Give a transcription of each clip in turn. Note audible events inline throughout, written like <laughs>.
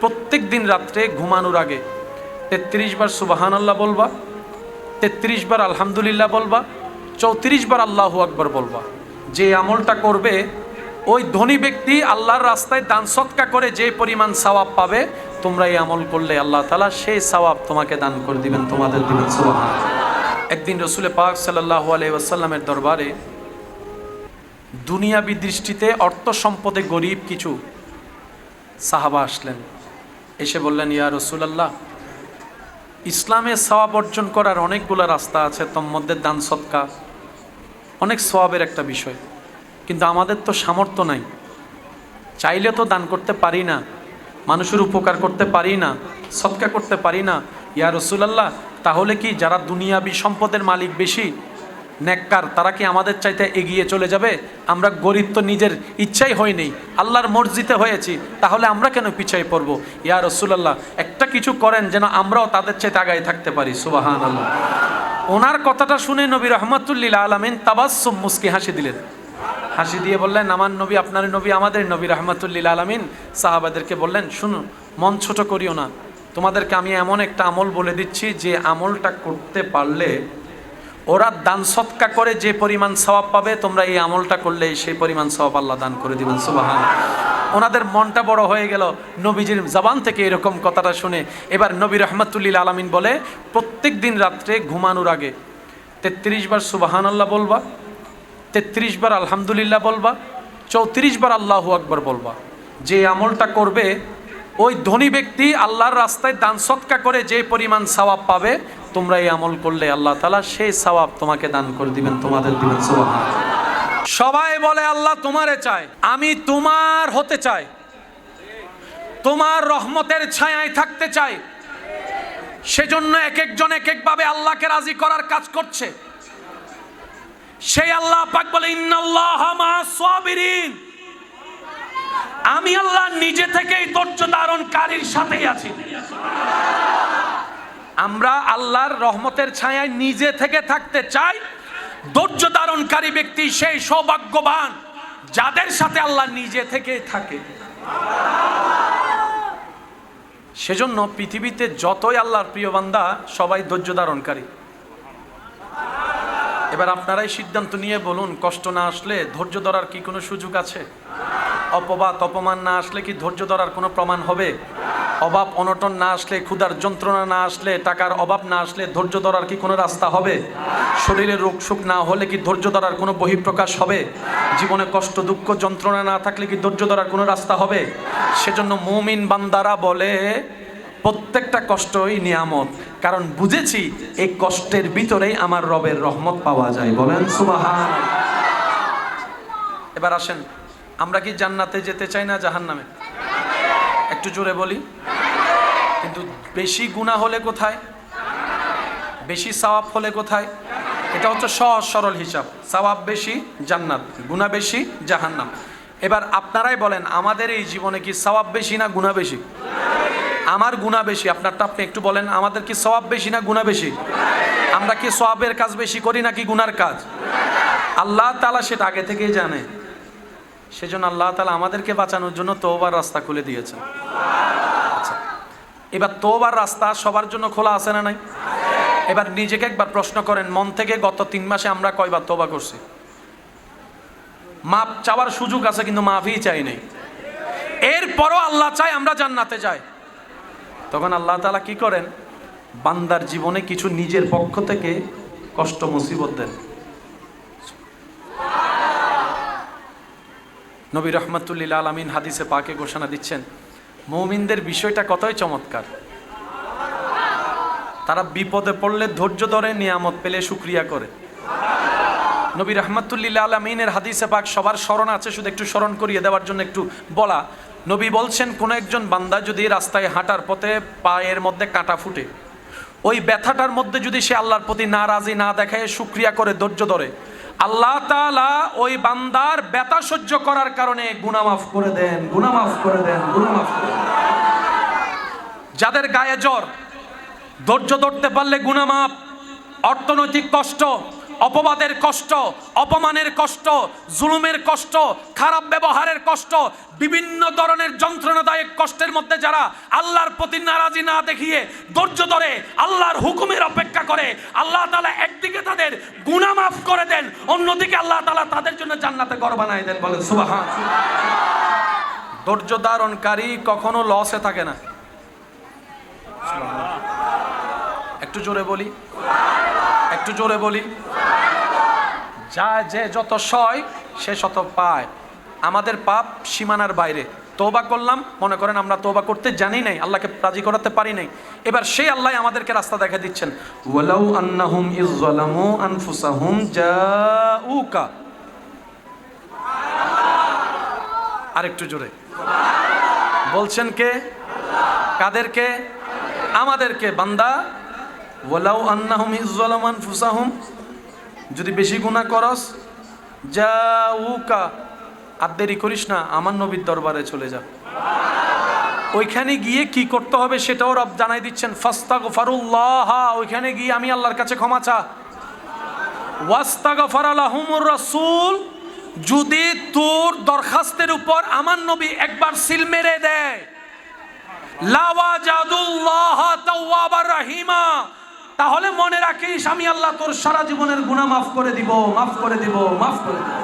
প্রত্যেক দিন রাত্রে ঘুমানোর আগে তেত্রিশ বার সুবাহান আল্লাহ বলবা, তেত্রিশ বার আলহামদুলিল্লাহ বলবা, চৌত্রিশ বার আল্লাহু আকবর বলবা। যে আমলটা করবে, ওই ধনী ব্যক্তি আল্লাহর রাস্তায় দান সৎকা করে যে পরিমাণ সওয়াব পাবে, তোমরা এই আমল করলে আল্লাহ তালা সেই সওয়াব তোমাকে দান করে দিবেন তোমাদের দিবেন সুবাহান একদিন রসুলে পাক সাল্লাহ আলাইসাল্লামের দরবারে দুনিয়াবি দৃষ্টিতে অর্থ সম্পদে গরিব কিছু সাহাবা আসলেন। এসে বললেন, ইয়া রসুলাল্লাহ, ইসলামে সওয়াব অর্জন করার অনেকগুলো রাস্তা আছে, তোর মধ্যে দান সৎকা অনেক সওয়াবের একটা বিষয়। কিন্তু আমাদের তো সামর্থ্য নাই। চাইলে তো দান করতে পারি না, মানুষের উপকার করতে পারি না সৎকা করতে পারি না। ইয়া রসুলাল্লাহ, তাহলে কি যারা দুনিয়াবি সম্পদের মালিক বেশি নেককার, তারা কি আমাদের চাইতে এগিয়ে চলে যাবে? আমরা গরিব তো নিজের ইচ্ছাই হয়নি। আল্লাহর মর্জিতে হয়েছি, তাহলে আমরা কেন পিছাই পড়ব? ইয়া রসুলাল্লাহ, একটা কিছু করেন যেন আমরাও তাদের চাইতে আগায় থাকতে পারি। সুবাহান আল্লাহ ওনার কথাটা শুনে নবী রহমতুল্লিল আলমিন তাবাসুম মুসকি হাসি দিলেন। হাসি দিয়ে বললেন, আমার নবী, আপনার নবী, আমাদের নবী রহমতুল্লিল আলমিন। সাহাবাদেরকে বললেন, শুনুন, মন ছোট করিও না। তোমাদেরকে আমি এমন একটা আমল বলে দিচ্ছি যে আমলটা করতে পারলে ওরা দান সৎকা করে যে পরিমাণ সওয়াব পাবে, তোমরা এই আমলটা করলে সেই পরিমাণ সওয়াব আল্লাহ দান করে দিবেন, সুবাহান। ওনাদের মনটা বড় হয়ে গেল, নবীজির জবান থেকে এরকম কথাটা শুনে। এবার নবী রহমতুল্লিল আলমিন বলে, প্রত্যেক দিন রাত্রে ঘুমানোর আগে তেত্রিশ বার সুবাহান আল্লাহ বলবা, তেত্রিশ বার আলহামদুলিল্লাহ বলবা, চৌত্রিশ বার আল্লাহ আকবর বলবা। যে আমলটা করবে, ওই ধনী ব্যক্তি আল্লাহর রাস্তায় দান সৎকা করে যে পরিমাণ সওয়াব পাবে তোমরা এই আমল করলে আল্লাহ তালা সেই সওয়াব তোমাকে দান করে দিবেন, তোমাদের দিবেন সুবহান সবাই বলে, আল্লাহ তোমারে চাই আমি তোমার হতে চাই। তোমার রহমতের ছায়ায় থাকতে চাই। সেজন্য এক একজন এক একভাবে আল্লাহকে রাজি করার কাজ করছে। সেই আল্লাহ পাক বলে আমি আল্লাহ নিজে থেকেই ধৈর্য ধারণকারীর সাথেই আছি। আমরা আল্লাহর রহমতের ছায়ায় নিজে থেকে থাকতে চাই। ধৈর্য ধারণকারী ব্যক্তি সেই সৌভাগ্যবান, যাদের সাথে আল্লাহ নিজে থেকে থাকে। সেজন্য পৃথিবীতে যতই আল্লাহর প্রিয় বান্দা, সবাই ধৈর্য ধারণকারী। এবার আপনারাই সিদ্ধান্ত নিয়ে বলুন, কষ্ট না আসলে ধৈর্য ধরার কি কোনো সুযোগ আছে? অপবাদ, অপমান না আসলে কি ধৈর্য ধরার কোনো প্রমাণ হবে? অভাব অনটন না আসলে, ক্ষুধার যন্ত্রণা না আসলে, টাকার অভাব না আসলে ধৈর্য ধরার কি কোনো রাস্তা হবে? শরীরের রোগ সুখ না হলে কি ধৈর্য ধরার কোনো বহিঃপ্রকাশ হবে? জীবনে কষ্ট, দুঃখ, যন্ত্রণা না থাকলে কি ধৈর্য ধরার কোনো রাস্তা হবে? সেজন্য মুমিন বান্দারা বলে, প্রত্যেকটা কষ্টই নিয়ামত। কারণ বুঝেছি, এই কষ্টের ভিতরেই আমার রবের রহমত পাওয়া যায়। বলেন সুবাহান এবার আসেন, আমরা কি জান্নাতে যেতে চাই না জাহান্নামে? একটু জোরে বলি। কিন্তু বেশি গুণা হলে কোথায়? বেশি সওয়াব হলে কোথায়? এটা হচ্ছে সহজ সরল হিসাব। সওয়াব বেশি, জান্নাত গুণা বেশি, জাহান্নাম। এবার আপনারাই বলেন, আমাদের এই জীবনে কি সওয়াব বেশি না গুণা বেশি? আমার গুণা বেশি, আপনারটা আপনি একটু বলেন, আমাদের কি সওয়াব বেশি না গুণা বেশি? আমরা কি সওয়াবের কাজ বেশি করি নাকি গুনার কাজ? আল্লাহ তালা সেটা আগে থেকেই জানে। সেজন্য আল্লাহ তালা আমাদেরকে বাঁচানোর জন্য তোবার রাস্তা খুলে দিয়েছেন। আচ্ছা এবার তোবার রাস্তা সবার জন্য খোলা আছে না নাই? এবার নিজেকে একবার প্রশ্ন করেন, মন থেকে গত তিন মাসে আমরা কয়বার তোবা করছি? মাপ চাওয়ার সুযোগ আছে কিন্তু মাফই চাই নেই। এরপরও আল্লাহ চায় আমরা জান্নাতে যাই। তখন আল্লাহ তালা কি করেন? বান্দার জীবনে কিছু নিজের পক্ষ থেকে কষ্ট, মুসিবত দেন। নবী রহমতুল্লিল আলমিন হাদিসে পাকে ঘোষণা দিচ্ছেন, মৌমিনদের বিষয়টা কতই চমৎকার। তারা বিপদে পড়লে ধৈর্য ধরে নিয়ামত পেলে সুক্রিয়া করে। নবী রহমতুল্লিল্লা আলমিনের হাদিসে পাক সবার স্মরণ আছে, শুধু একটু স্মরণ করিয়ে দেওয়ার জন্য একটু বলা। নবী বলছেন, কোনো একজন বান্দা যদি রাস্তায় হাঁটার পথে পায়ের মধ্যে কাঁটা ফুটে, ওই ব্যথাটার মধ্যে যদি সে আল্লাহর প্রতি নারাজি না দেখায় সুক্রিয়া করে, ধৈর্য ধরে। আল্লাহ তালা ওই বান্দার ব্যথা সহ্য করার কারণে গুনামাফ করে দেন গুনামাফ করে দেন গুনামাফ করে দেন। যাদের গায়ে জ্বর, ধৈর্য ধরতে পারলে গুনামাফ অর্থনৈতিক কষ্ট অপবাদের কষ্ট, অপমানের কষ্ট, জুলুমের কষ্ট, খারাপ ব্যবহারের কষ্ট, বিভিন্ন ধরনের যন্ত্রণাদায়ক কষ্টের মধ্যে যারা আল্লাহর প্রতি নারাজি না দেখিয়ে ধৈর্য ধরে আল্লাহর হুকুমের অপেক্ষা করে, আল্লাহ তালা একদিকে তাদের গুণা মাফ করে দেন, অন্যদিকে আল্লাহ তালা তাদের জন্য জান্নাতে ঘর বানায় দেন বলেন সুবাহ ধৈর্য ধারণকারী কখনো লসে থাকে না। একটু জোরে বলি। একটু জোরে বলি। যা যে যত সয়, সে শত পায়। আমাদের পাপ সীমানার বাইরে। তোবা করলাম, মনে করেন আমরা তোবা করতে জানি নাই, আল্লাহকে রাজি করাতে পারি নাই। এবার সেই আল্লাহ আমাদেরকে রাস্তা দেখা দিচ্ছেন। আরেকটু জোরে। বলছেন কে? কাদেরকে? আমাদেরকে, বান্দা। ওয়ালাউ আন্নাহুম ইজ্জালামু আনফুসাহুম যদি বেশি গুণা করস জাউকা আর দেরি করিস না, আমার নবীর দরবারে চলে যা। ওইখানে গিয়ে কি করতে হবে সেটাও রব জানাই দিচ্ছেন। ফাস্তাগ ফারুল্লাহ ওইখানে গিয়ে আমি আল্লাহর কাছে ক্ষমা চা। ওয়াস্তাগ ফারালাহুমুর রাসূল, যদি তোর দরখাস্তের উপর আমার নবী একবার সিল মেরে দেয়। লাওয়াজাদুল্লাহ তাওয়াবার রাহিমা তাহলে মনে রাখিস, আমি আল্লাহ তোর সারা জীবনের গুনাহ মাফ করে দিব, মাফ করে দিব, মাফ করে দিব।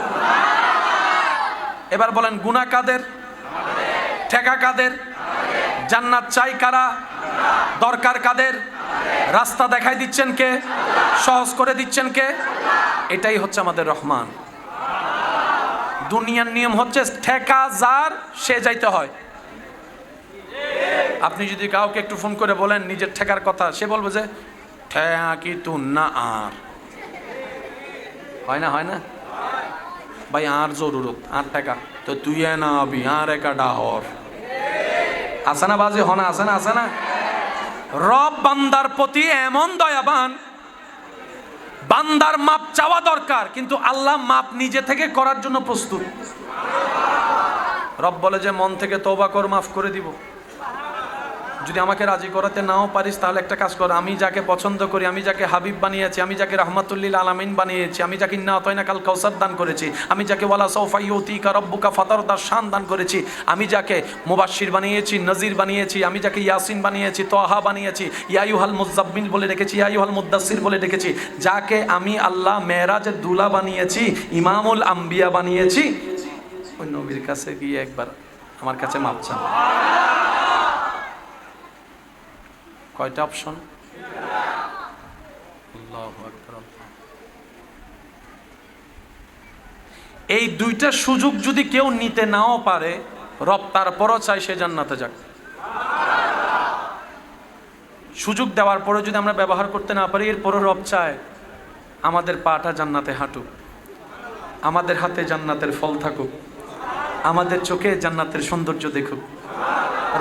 এবার বলেন, গুনাহ কাদের? ঠেকা কাদের? জান্নাত চাই কারা? দরকার কাদের? রাস্তা দেখাই দিচ্ছেন কে? সহজ করে দিচ্ছেন কে? এটাই হচ্ছে আমাদের রহমান। দুনিয়ার নিয়ম হচ্ছে ঠেকা যার, সে যাইতে হয়। আপনি যদি কাউকে একটু ফোন করে বলেন, নিজের ঠেকার কথা, সে বলবে যে কি না আর। হয় না হয় না? ভাই, আর জরুরত আর টাকা। তো তুই না আবি, আর একা ডাহর। আছে না বাজে হনা আছে না আছে না? রব বান্দার প্রতি এমন দয়াবান। বান্দার মাপ চাওয়া দরকার, কিন্তু আল্লাহ মাপ নিজে থেকে করার জন্য প্রস্তুত। রব বলে যে, মন থেকে তৌবা কর, মাফ করে দিব। যদি আমাকে রাজি করাতে নাও পারিস, তাহলে একটা কাজ কর। আমি যাকে পছন্দ করি, আমি যাকে হাবিব বানিয়েছি, আমি যাকে রহমাতুল্লিল আলামিন বানিয়েছি, আমি যাকে ইন্না অতয়না কাল কৌসার দান করেছি, আমি যাকে ওয়ালা সৌফা ইউতিকা রব্বুকা ফাতার দার শান দান করেছি, আমি যাকে মুবাশির বানিয়েছি, নজির বানিয়েছি, আমি যাকে ইয়াসিন বানিয়েছি তোহা বানিয়েছি ইয়াইহাল মুজাব্বিল বলে রেখেছি ইয়াইহাল মুদাসির বলে রেখেছি যাকে আমি আল্লাহ মেরাজের দুলা বানিয়েছি, ইমামুল আম্বিয়া বানিয়েছি। ওই নবীর কাছে গিয়ে একবার আমার কাছে মাপ চান। কয়টা অপশন। এই দুইটা সুযোগ যদি কেউ নিতে নাও পারে, রব তারপরও চাই সে জান্নাতে যাক। সুযোগ দেওয়ার পরে যদি আমরা ব্যবহার করতে না পারি, এরপরও রব চায়, আমাদের পাটা জান্নাতে হাঁটুক। আমাদের হাতে জান্নাতের ফল থাকুক। আমাদের চোখে জান্নাতের সৌন্দর্য দেখুক।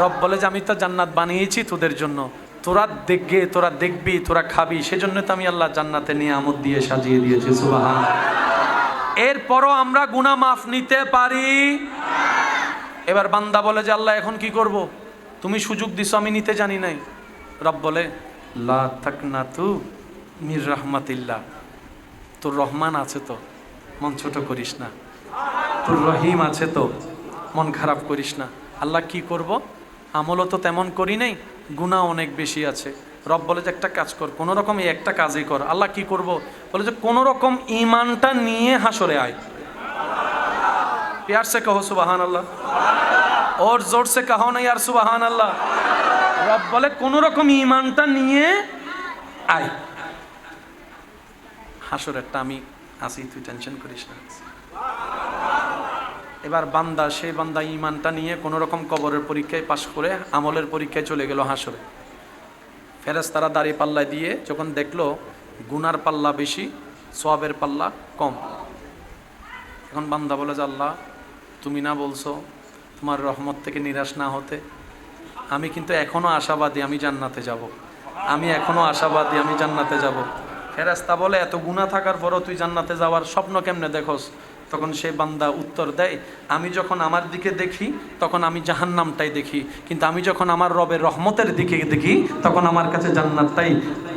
রব বলে যে, আমি তো জান্নাত বানিয়েছি তোদের জন্য। তোরা দেখবে তোরা দেখবি, তোরা খাবি, সেজন্য তো আমি আল্লাহ জান্নাতে নিয়ে আমদ দিয়ে সাজিয়ে দিয়েছি সুবাহান এরপরও আমরা গুনাহ মাফ নিতে পারি। এবার বান্দা বলে যে, আল্লাহ, এখন কি করব? তুমি সুযোগ দিছো, আমি নিতে জানি নাই। রব বলে তু মির রহমাতিল্লাহ। তোর রহমান আছে তো, মন ছোট করিস না। তোর রহিম আছে তো, মন খারাপ করিস না। আল্লাহ কি করব? আমলও তো তেমন করি নাই গুণা অনেক বেশি আছে। রব বলে যে একটা কাজ কর, কোনো রকম এই একটা কাজই কর। আল্লাহ কি করব? বলে যে কোনো রকম ইমানটা নিয়ে হাসরে আয়। পেয়ারসে সে সুবাহান আল্লাহ ওর জোর সে কাহো না, ইয়ার সুবাহান আল্লাহ রব বলে কোনো রকম ইমানটা নিয়ে আয়। হাসরেরটা আমি আসি তুই টেনশন করিস না। এবার বান্দা, সেই বান্দা ইমানটা নিয়ে কোনো রকম কবরের পরীক্ষায় পাশ করে আমলের পরীক্ষায় চলে গেল হাসরে ফেরেস তারা দাঁড়িয়ে পাল্লা দিয়ে যখন দেখল গুনার পাল্লা বেশি, সোয়াবের পাল্লা কম এখন বান্দা বলে, যে আল্লাহ, তুমি না বলছো তোমার রহমত থেকে নিরাশ না হতে আমি কিন্তু এখনও আশাবাদী আমি জান্নাতে যাব। আমি এখনও আশাবাদী আমি জান্নাতে যাব। ফেরাস্তা বলে, এত গুণা থাকার পরও তুই জান্নাতে যাওয়ার স্বপ্ন কেমনে দেখোস তখন সে বান্দা উত্তর দেয়, আমি যখন আমার দিকে দেখি, তখন আমি জাহান্নামটাই দেখি। কিন্তু আমি যখন আমার রবের রহমতের দিকে দেখি, তখন আমার কাছে জান্নাতটাই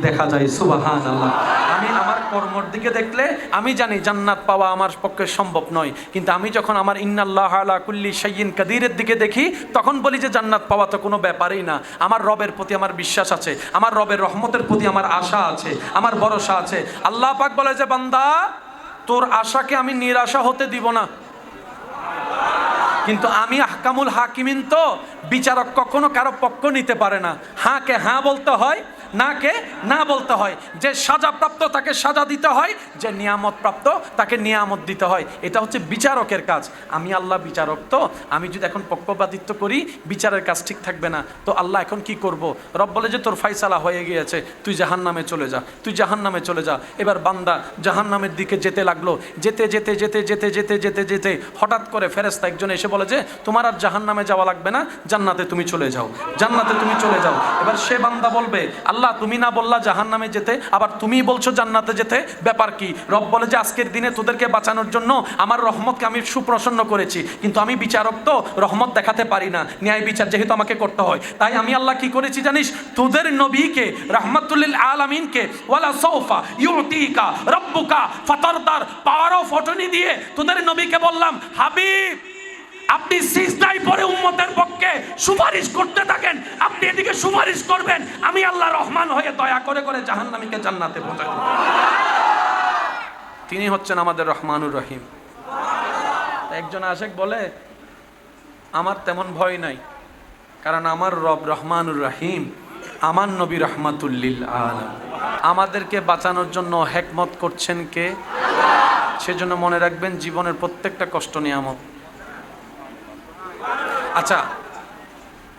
দেখা যায়। সুবাহান আল্লাহ আমি আমার কর্মর দিকে দেখলে, আমি জানি জান্নাত পাওয়া আমার পক্ষে সম্ভব নয়। কিন্তু আমি যখন আমার ইন্নাল্লাহ আলা কুল্লি সাইয়িন কাদিরের দিকে দেখি, তখন বলি যে জান্নাত পাওয়া তো কোনো ব্যাপারই না। আমার রবের প্রতি আমার বিশ্বাস আছে, আমার রবের রহমতের প্রতি আমার আশা আছে, আমার ভরসা আছে। আল্লাহ পাক বলে যে, বান্দা তোর আশাকে আমি নিরাশা হতে দিব না। কিন্তু আমি আহকামুল হাকিমিন তো বিচারক কখনো কারও পক্ষ নিতে পারে না। হাঁকে হ্যাঁ বলতে হয় নাকে না বলতে হয়। যে সাজাপ্রাপ্ত তাকে সাজা দিতে হয়, যে নিয়ামত প্রাপ্ত তাকে নিয়ামত দিতে হয়। এটা হচ্ছে বিচারকের কাজ। আমি আল্লাহ বিচারক তো, আমি যদি এখন পক্ষপাতিত্ব করি, বিচারের কাজ ঠিক থাকবে না। তো আল্লাহ এখন কি করব? রব বলে যে, তোর ফাইসালা হয়ে গিয়েছে, তুই জাহান নামে চলে যা, তুই জাহান নামে চলে যা। এবার বান্দা জাহান নামের দিকে যেতে লাগল। যেতে যেতে যেতে যেতে যেতে যেতে যেতে হঠাৎ করে ফেরেস্তা একজন এসে বলে যে, তোমার আর জাহান নামে যাওয়া লাগবে না, জান্নাতে তুমি চলে যাও, জান্নাতে তুমি চলে যাও। এবার সে বান্দা বলবে, আল্লাহ তুমি না বললা জাহান নামে যেতে, আবার তুমি বলছো জান্নাতে যেতে? ব্যাপার কি? রব বলে যে, আজকের দিনে তোদেরকে বাঁচানোর জন্য আমার রহমতকে আমি সুপ্রসন্ন করেছি। কিন্তু আমি বিচারক তো, রহমত দেখাতে পারি না। ন্যায় বিচার যেহেতু আমাকে করতে হয়। তাই আমি আল্লাহ কি করেছি জানিস? তোদের নবীকে, রহমতুল্লিল আলামিনকে, ওয়ালা সৌফা ইউতিকা রব্বুকা, ফাতারদার পাওয়ার অফ দিয়ে তোদের নবীকে বললাম, হাবিব! আপনি সিজদাই পরে উম্মতের পক্ষে সুপারিশ করতে থাকেন, আপনি এদিকে সুপারিশ করবেন, আমি আল্লাহ রহমান হয়ে দয়া করে করে জাহান্নামীকে জান্নাতে পৌঁছাই। তিনি হচ্ছেন আমাদের রহমানুর রহিম। একজন আশেক বলে, আমার তেমন ভয় নাই, কারণ আমার রব রহমানুর রহিম, আমার নবী রহমাতুল্লিল আলম আমাদেরকে বাঁচানোর জন্য হেকমত করছেন কে? সেজন্য মনে রাখবেন জীবনের প্রত্যেকটা কষ্ট নিয়ামত। আচ্ছা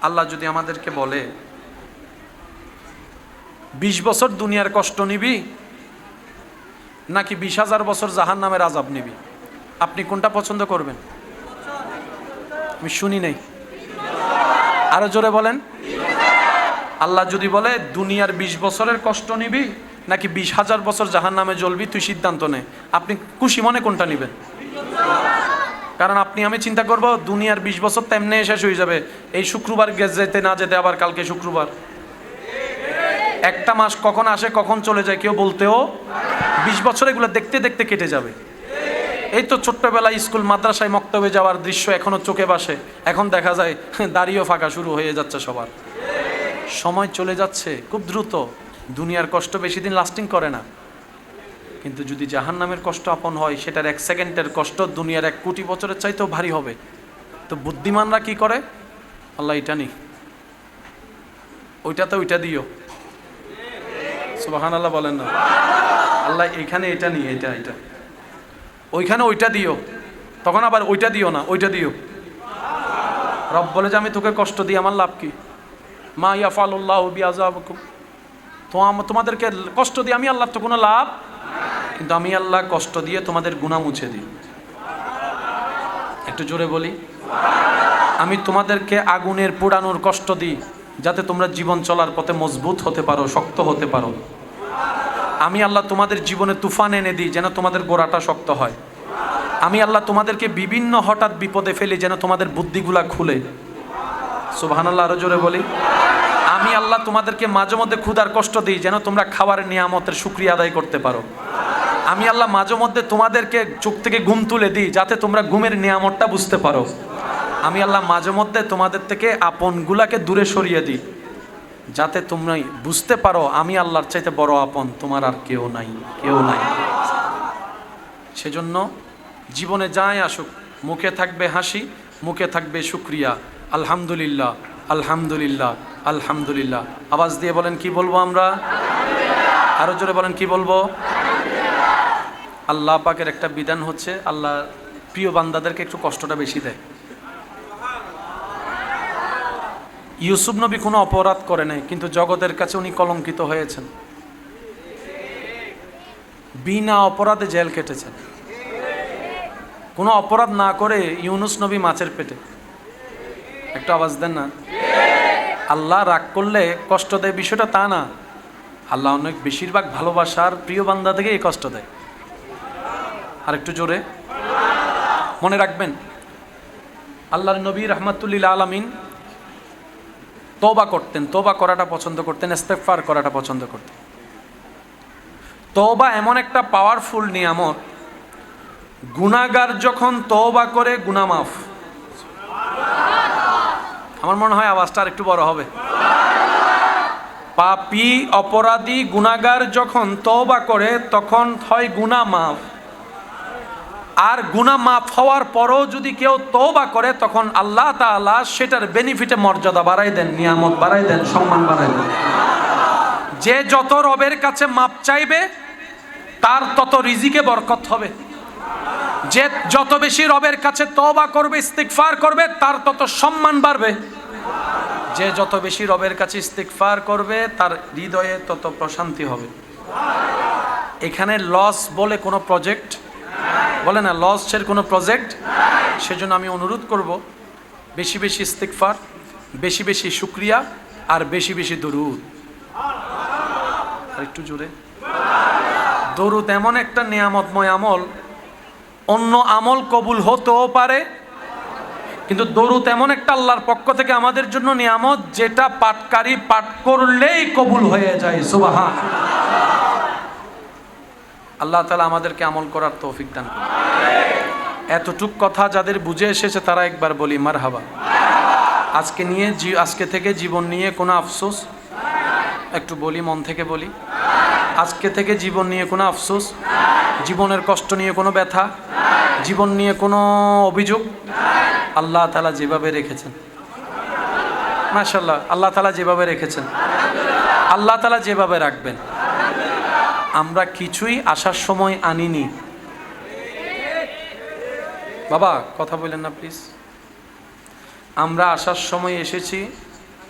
আল্লাহ যদি আমাদেরকে বলে, বিশ বছর দুনিয়ার কষ্ট নিবি, নাকি বিশ হাজার বছর জাহান নামের আজাব নিবি? আপনি কোনটা পছন্দ করবেন? আমি শুনি নাই। আরও জোরে বলেন। আল্লাহ যদি বলে, দুনিয়ার বিশ বছরের কষ্ট নিবি, নাকি বিশ হাজার বছর জাহান নামে জ্বলবি, তুই সিদ্ধান্ত নে। আপনি খুশি মনে কোনটা নিবেন? কারণ আপনি, আমি চিন্তা করব, দুনিয়ার বিশ বছর তেমনি শেষ হয়ে যাবে। এই শুক্রবার গেছ যেতে না যেতে, আবার কালকে শুক্রবার। একটা মাস কখন আসে, কখন চলে যায়, কেউ বলতেও বিশ বছর এগুলো দেখতে দেখতে কেটে যাবে। এই তো ছোট্টবেলা স্কুল মাদ্রাসায় মক্তবে যাওয়ার দৃশ্য এখনও চোখে বাসে। এখন দেখা যায়, <laughs> দাড়িও ফাঁকা শুরু হয়ে যাচ্ছে সবার। সময় চলে যাচ্ছে, খুব দ্রুত। দুনিয়ার কষ্ট বেশি দিন লাস্টিং করে না। কিন্তু যদি জাহান নামের কষ্ট আপন হয়, সেটার এক সেকেন্ডের কষ্ট দুনিয়ার এক কোটি বছরের চাইতেও ভারী হবে। তো বুদ্ধিমানরা কি করে? আল্লাহ এটা নি ওইটাতে ওইটা দিও। সুবাহান আল্লাহ বলেন না। আল্লাহ এখানে এটা নি এটা এটা। ওইখানে ওইটা দিও। তখন আবার ওইটা দিও না, ওইটা দিও। রব বলে যে, আমি তোকে কষ্ট দিই, আমার লাভ কি? মা বিয়াজাবকুম তো আম- তোমাদেরকে কষ্ট দিই, আমি আল্লাহর তো কোনো লাভ কিন্তু আমি আল্লাহ কষ্ট দিয়ে তোমাদের গুণা মুছে দিই। একটু জোরে বলি। আমি তোমাদেরকে আগুনের পোড়ানোর কষ্ট দিই, যাতে তোমরা জীবন চলার পথে মজবুত হতে পারো, শক্ত হতে পারো। আমি আল্লাহ তোমাদের জীবনে তুফান এনে দিই, যেন তোমাদের গোড়াটা শক্ত হয়। আমি আল্লাহ তোমাদেরকে বিভিন্ন হঠাৎ বিপদে ফেলি, যেন তোমাদের বুদ্ধিগুলা খুলে। সুবহানাল্লাহ, আরও জোরে বলি। আমি আল্লাহ তোমাদেরকে মাঝে মধ্যে ক্ষুধার কষ্ট দিই, যেন তোমরা খাবারের নিয়ামতের শুক্রিয়া আদায় করতে পারো। আমি আল্লাহ মাঝে মধ্যে তোমাদেরকে চোখ থেকে ঘুম তুলে দিই যাতে তোমরা ঘুমের নিয়ামতটা বুঝতে পারো। আমি আল্লাহ মাঝে মধ্যে তোমাদের থেকে আপনগুলাকে দূরে সরিয়ে দিই যাতে তোমরা বুঝতে পারো আমি আল্লাহর চাইতে বড় আপন, তোমার আর কেউ নাই কেউ নাই। সেজন্য জীবনে যাই আসুক, মুখে থাকবে হাসি, মুখে থাকবে শুক্রিয়া। আলহামদুলিল্লাহ আলহামদুলিল্লাহ আলহামদুলিল্লাহ। আওয়াজ দিয়ে বলেন কি বলব আমরা? আরও জোরে বলেন কি বলব? আল্লাহ পাকের একটা বিধান হচ্ছে, আল্লাহ প্রিয় বান্দাদেরকে একটু কষ্টটা বেশি দেয়। ইউসুফ নবী কোনো অপরাধ করে নাই, কিন্তু জগতের কাছে উনি কলঙ্কিত হয়েছেন। বিনা অপরাধে জেল কেটেছেন কোনো অপরাধ না করে ইউনুস নবী মাছের পেটে। একটু আওয়াজ দেন না? আল্লাহ রাগ করলে কষ্ট দেয়, বিষয়টা তা না। আল্লাহ অনেক বেশিরভাগ ভালোবাসার প্রিয় বান্দা থেকে এই কষ্ট দেয়। আর একটু জোরে। মনে রাখবেন, আল্লাহর নবী রহমাতুল্লিল আলমিন তোবা করতেন তোবা করাটা পছন্দ করতেন ইস্তেফার করাটা পছন্দ করতেন। তওবা এমন একটা পাওয়ারফুল নিয়ামত গুনাগার যখন তওবা করে গুনা মাফ। আমার মনে হয় আওয়াজটা আর একটু বড় হবে। পাপি, অপরাধী গুনাগার যখন তওবা করে, তখন হয় গুনা মাফ। আর গুনা মাফ হওয়ার পরও যদি কেউ তওবা করে, তখন আল্লাহ তাআলা সেটার বেনিফিটে মর্যাদা বাড়াই দেন, নিয়ামত বাড়াই দেন, সম্মান বাড়াই দেন। যে যত রবের কাছে মাপ চাইবে, তার তত রিজিকে বরকত হবে। যে যত বেশি রবের কাছে তওবা করবে, ইস্তিগফার করবে, তার তত সম্মান বাড়বে। যে যত বেশি রবের কাছে ইস্তিগফার করবে, তার হৃদয়ে তত প্রশান্তি হবে। এখানে লস বলে কোনো প্রজেক্ট বলে না লসের কোনো প্রজেক্ট সেজন্য আমি অনুরোধ করব, বেশি বেশি ইস্তিগফার, বেশি বেশি শুক্রিয়া, আর বেশি বেশি দরুদ। আর একটু জোরে। দরুদ এমন একটা নিয়ামতময় আমল, অন্য আমল কবুল হতেও পারে, কিন্তু দরুদ এমন একটা আল্লাহর পক্ষ থেকে আমাদের জন্য নিয়ামত, যেটা পাটকারী পাঠ করলেই কবুল হয়ে যায় সুবাহা আল্লাহ তালা আমাদেরকে আমল করার তৌফিক দান করুন। এতটুক কথা যাদের বুঝে এসেছে তারা একবার বলি মার হাবা আজকে নিয়ে আজকে থেকে জীবন নিয়ে কোনো আফসোস? একটু বলি, মন থেকে বলি। আজকে থেকে জীবন নিয়ে কোনো আফসোস? জীবনের কষ্ট নিয়ে কোনো ব্যথা? জীবন নিয়ে কোনো অভিযোগ? আল্লাহ তালা যেভাবে রেখেছেন। মাশাল্লাহ আল্লাহ তালা যেভাবে রেখেছেন। আল্লাহ তালা যেভাবে রাখবেন। আমরা কিছুই আসার সময় আনিনি। বাবা, কথা বললেন না প্লিজ আমরা আসার সময় এসেছি।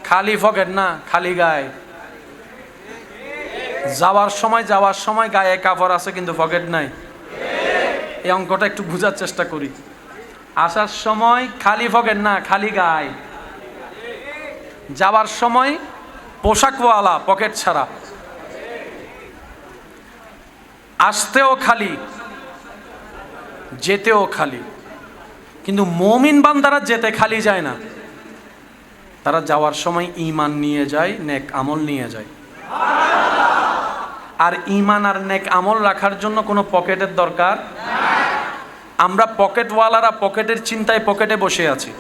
খালি ফকেট না, খালি গায়ে। যাওয়ার সময় যাওয়ার সময় গায়ে কাপড় আছে, কিন্তু পকেট নাই। এই অঙ্কটা একটু বোঝার চেষ্টা করি। আসার সময় খালি পকেট না, খালি গায়ে। যাওয়ার সময় পোশাকওয়ালা, পকেট ছাড়া। আসতেও খালি, যেতেও খালি। কিন্তু মমিন বান্দারা যেতে খালি যায় না। তারা যাওয়ার সময় ইমান নিয়ে যায়, নেক আমল নিয়ে যায়। আর ইমান আর নেক আমল রাখার জন্য কোনো পকেটের দরকার? আমরা পকেটওয়ালারা পকেটের চিন্তায় পকেটে বসে আছি।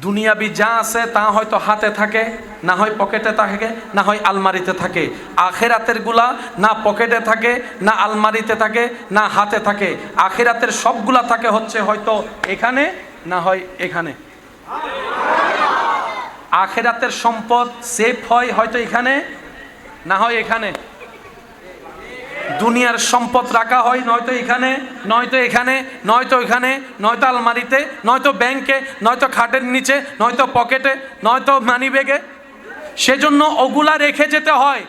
দুনিয়াবি যা আছে তা হয়তো হাতে থাকে, না হয় পকেটে থাকে, না হয় আলমারিতে থাকে। আখেরাতেরগুলা না পকেটে থাকে, না আলমারিতে থাকে, না হাতে থাকে। আখেরাতের সবগুলা থাকে হচ্ছে হয়তো এখানে, না হয় এখানে। আখেরাতের সম্পদ সেফ হয় হয়তো এখানে, না হয় এখানে। দুনিয়ার সম্পদ রাখা হয়, নয়তো এখানে নয়তো এখানে নয়তো এখানে নয়তো আলমারিতে, নয়তো ব্যাংকে, নয়তো খাটের নিচে, নয়তো পকেটে, নয়তো মানি ব্যাগে সেজন্য ওগুলা রেখে যেতে হয়।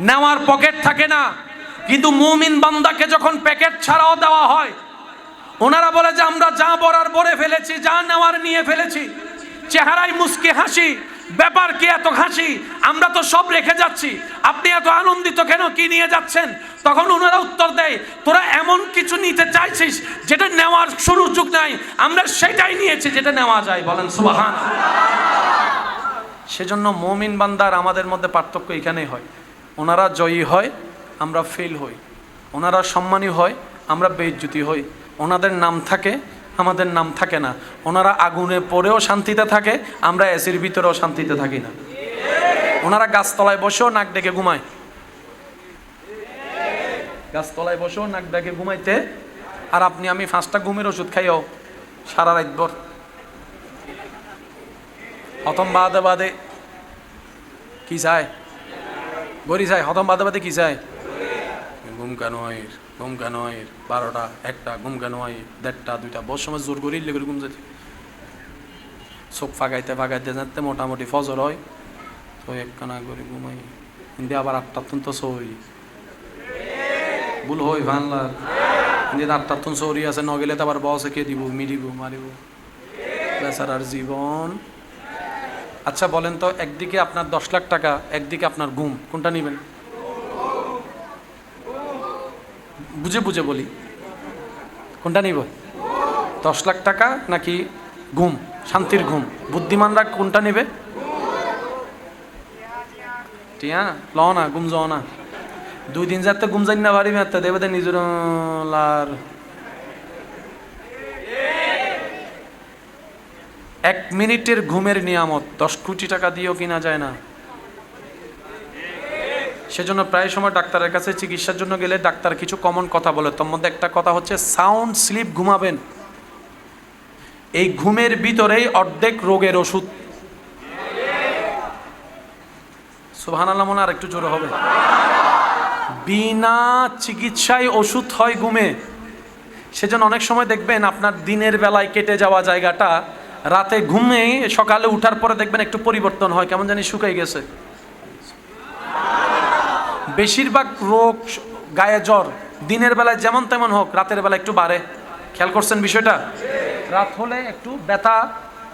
নেওয়ার পকেট থাকে না। কিন্তু মুমিন বান্দাকে যখন প্যাকেট ছাড়াও দেওয়া হয়, ওনারা বলে যে, আমরা যা বরার বরে ফেলেছি, যা নেওয়ার নিয়ে ফেলেছি। চেহারায় মুসকে হাসি ব্যাপার কি এত হাসি? আমরা তো সব রেখে যাচ্ছি। আপনি এত আনন্দিত কেন? কি নিয়ে যাচ্ছেন? তখন ওনারা উত্তর দেয়, তোরা এমন কিছু নিতে চাইছিস যেটা নেওয়ার সুযোগ নাই। আমরা সেটাই নিয়েছি যেটা নেওয়া যায়। বলেন সুবাহান সেজন্য মমিন বান্দার আমাদের মধ্যে পার্থক্য এখানেই হয়। ওনারা জয়ী হয়, আমরা ফেল হই। ওনারা সম্মানী হয়, আমরা বেইজ্জতি হই। ওনাদের নাম থাকে আমাদের নাম থাকে না। ওনারা আগুনে পরেও শান্তিতে থাকে, আমরা এসির ভিতরেও শান্তিতে থাকি না। ওনারা গাছতলায় বসেও নাক ডেকে ঘুমায়। গাছতলায় বসেও নাক ডেকে ঘুমাইতে, আর আপনি আমি পাঁচটা ঘুমের ওষুধ খাইও সারা রাত ভর। হতম বাদে বাদে কি চায়? গড়ি চায়, হতম বাদে বাদে কি চায়? ঘুম কেন ঘুম কেন বারোটা, একটা ঘুম কেন দেড়টা, দুইটা। বহু সময় জোর ঘুম যেতে। চোখ ফাঁকাইতে ফাঁকাইতে যাতে মোটামুটি ফজর হয়। তো একখানা করে ঘুমাই। কিন্তু আবার আটটার তুন তো সই ভুল হই ভানলা কিন্তু আটটার তুন সরি আছে নগেলে তো আবার বসে কে দিব মিডিব মারিব। বেচারার জীবন। আচ্ছা বলেন তো, একদিকে আপনার দশ লাখ টাকা, একদিকে আপনার ঘুম, কোনটা নেবেন? বুঝে বুঝে বলি। কোনটা নিব? দশ লাখ টাকা নাকি ঘুম, শান্তির ঘুম? বুদ্ধিমানরা কোনটা নেবে? টিয়া ল না, ঘুম যাও না। দুই দিন যাতে ঘুম যাই না ভারি মেতে দেবে দে নিজের লার। এক মিনিটের ঘুমের নিয়ামত, দশ কোটি টাকা দিয়েও কিনা যায় না। সেজন্য প্রায় সময় ডাক্তারের কাছে চিকিৎসার জন্য গেলে ডাক্তার কিছু কমন কথা বলে। তোর মধ্যে একটা কথা হচ্ছে সাউন্ড স্লিপ ঘুমাবেন। এই ঘুমের ভিতরেই অর্ধেক রোগের ওষুধ। সুবহান আল্লাহ মনে আর একটু জোরে হবে। বিনা চিকিৎসায় ওষুধ হয় ঘুমে। সেজন্য অনেক সময় দেখবেন আপনার দিনের বেলায় কেটে যাওয়া জায়গাটা, রাতে ঘুমে সকালে উঠার পরে দেখবেন একটু পরিবর্তন হয়, কেমন জানি শুকাই গেছে। বেশিরভাগ রোগ গায়ে জ্বর, দিনের বেলায় যেমন তেমন হোক, রাতের বেলা একটু বাড়ে। খেয়াল করছেন বিষয়টা? রাত হলে একটু ব্যথা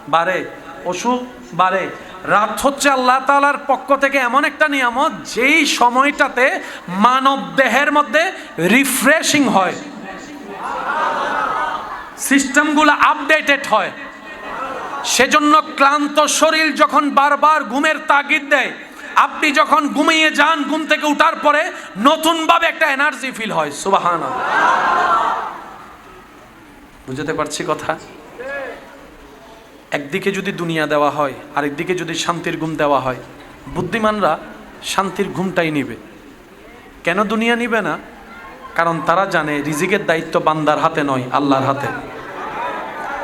বাড়ে অসুখ বাড়ে। রাত হচ্ছে আল্লাহ তালার পক্ষ থেকে এমন একটা নিয়ামত, যেই সময়টাতে মানব দেহের মধ্যে রিফ্রেশিং হয়। সিস্টেমগুলো আপডেটেড হয়। সেজন্য ক্লান্ত শরীর যখন বারবার ঘুমের তাগিদ দেয় আপনি যখন ঘুমিয়ে যান, ঘুম থেকে উঠার পরে নতুনভাবে একটা এনার্জি ফিল হয় সুবাহান বুঝতে পারছি কথা? একদিকে যদি দুনিয়া দেওয়া হয়, আরেকদিকে যদি শান্তির ঘুম দেওয়া হয়, বুদ্ধিমানরা শান্তির ঘুমটাই নিবে। কেন দুনিয়া নিবে না? কারণ তারা জানে, রিজিকের দায়িত্ব বান্দার হাতে নয়, আল্লাহর হাতে।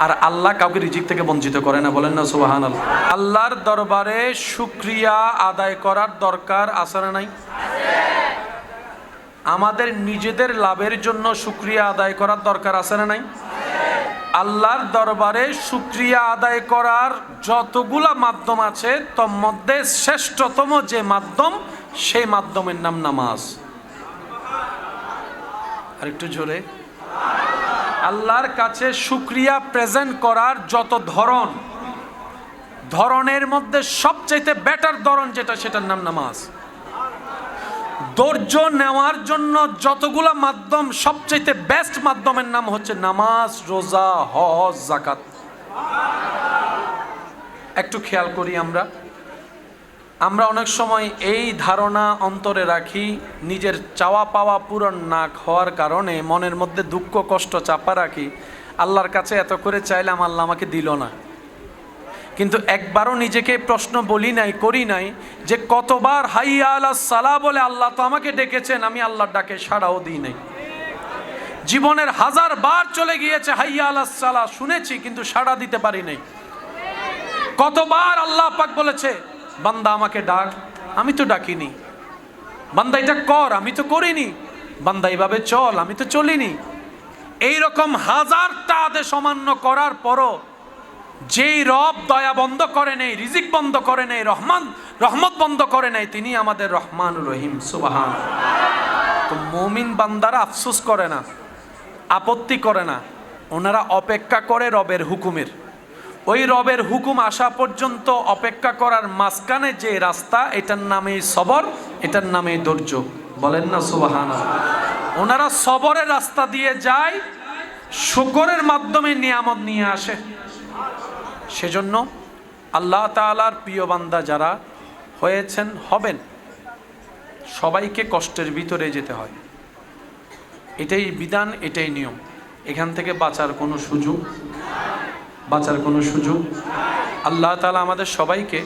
আর আল্লাহ কাউকে রিজিক থেকে বঞ্চিত করে না, বলেন না সুবাহান আল্লাহ আল্লাহর দরবারে শুক্রিয়া আদায় করার দরকার আছে না নাই? আমাদের নিজেদের লাভের জন্য শুক্রিয়া আদায় করার দরকার আছে না নাই? আল্লাহর দরবারে শুক্রিয়া আদায় করার যতগুলা মাধ্যম আছে, তোর মধ্যে শ্রেষ্ঠতম যে মাধ্যম, সেই মাধ্যমের নাম নামাজ। আর একটু জোরে। আল্লাহর কাছে শুক্রিয়া প্রেজেন্ট করার যত ধরন, ধরনের মধ্যে সবচাইতে বেটার ধরন যেটা, সেটার নাম নামাজ। ধৈর্য নেওয়ার জন্য যতগুলা মাধ্যম, সবচাইতে বেস্ট মাধ্যমের নাম হচ্ছে নামাজ, রোজা, হজ জাকাত একটু খেয়াল করি আমরা। আমরা অনেক সময় এই ধারণা অন্তরে রাখি, নিজের চাওয়া পাওয়া পূরণ না হওয়ার কারণে মনের মধ্যে দুঃখ, কষ্ট চাপা রাখি, আল্লাহর কাছে এত করে চাইলাম আল্লাহ আমাকে দিল না। কিন্তু একবারও নিজেকে প্রশ্ন বলি নাই, করি নাই যে কতবার হাই আল্লাহ সালা বলে আল্লাহ তো আমাকে ডেকেছেন, আমি আল্লাহর ডাকে সাড়াও দিই নাই। জীবনের হাজার বার চলে গিয়েছে হাইয়া আল্লাহ সালা, শুনেছি কিন্তু সাড়া দিতে পারি নাই। কতবার আল্লাহ পাক বলেছে বান্দা আমাকে ডাক, আমি তো ডাকিনি। বান্দা এটা কর, আমি তো করিনি। বান্দা এইভাবে চল, আমি তো চলিনি। এইরকম হাজারটা আদেশ অমান্য করার পরও যেই রব দয়া বন্ধ করে নেই, রিজিক বন্ধ করে নেই, রহমান, রহমত বন্ধ করে নেই, তিনি আমাদের রহমান রহিম, সুবাহান। তো মমিন বান্দারা আফসোস করে না, আপত্তি করে না, ওনারা অপেক্ষা করে রবের হুকুমের। ওই রবের হুকুম আসা পর্যন্ত অপেক্ষা করার মাঝখানে যে রাস্তা, এটার নামে সবর, এটার নামে ধৈর্য। বলেন না সুবাহান ওনারা সবরের রাস্তা দিয়ে যায়, শুকরের মাধ্যমে নিয়ামত নিয়ে আসে। সেজন্য আল্লাহ তালার প্রিয় বান্দা যারা হয়েছেন, হবেন। সবাইকে কষ্টের ভিতরে যেতে হয়। এটাই বিধান, এটাই নিয়ম। এখান থেকে বাঁচার কোনো সুযোগ বাঁচার কোনো সুযোগ। আল্লাহ তালা আমাদের সবাইকে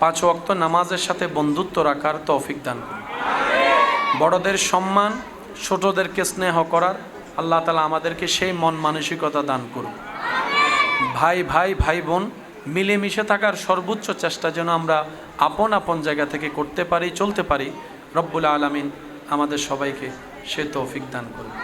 পাঁচ ওয়াক্ত নামাজের সাথে বন্ধুত্ব রাখার তৌফিক দান বড়দের সম্মান, ছোটদেরকে স্নেহ করার আল্লাহ তালা আমাদেরকে সেই মন মানসিকতা দান করুন। ভাই ভাই ভাই, বোন মিলেমিশে থাকার সর্বোচ্চ চেষ্টা যেন আমরা আপন আপন জায়গা থেকে করতে পারি, চলতে পারি। রব্বুল আলমিন আমাদের সবাইকে সে তৌফিক দান করুন।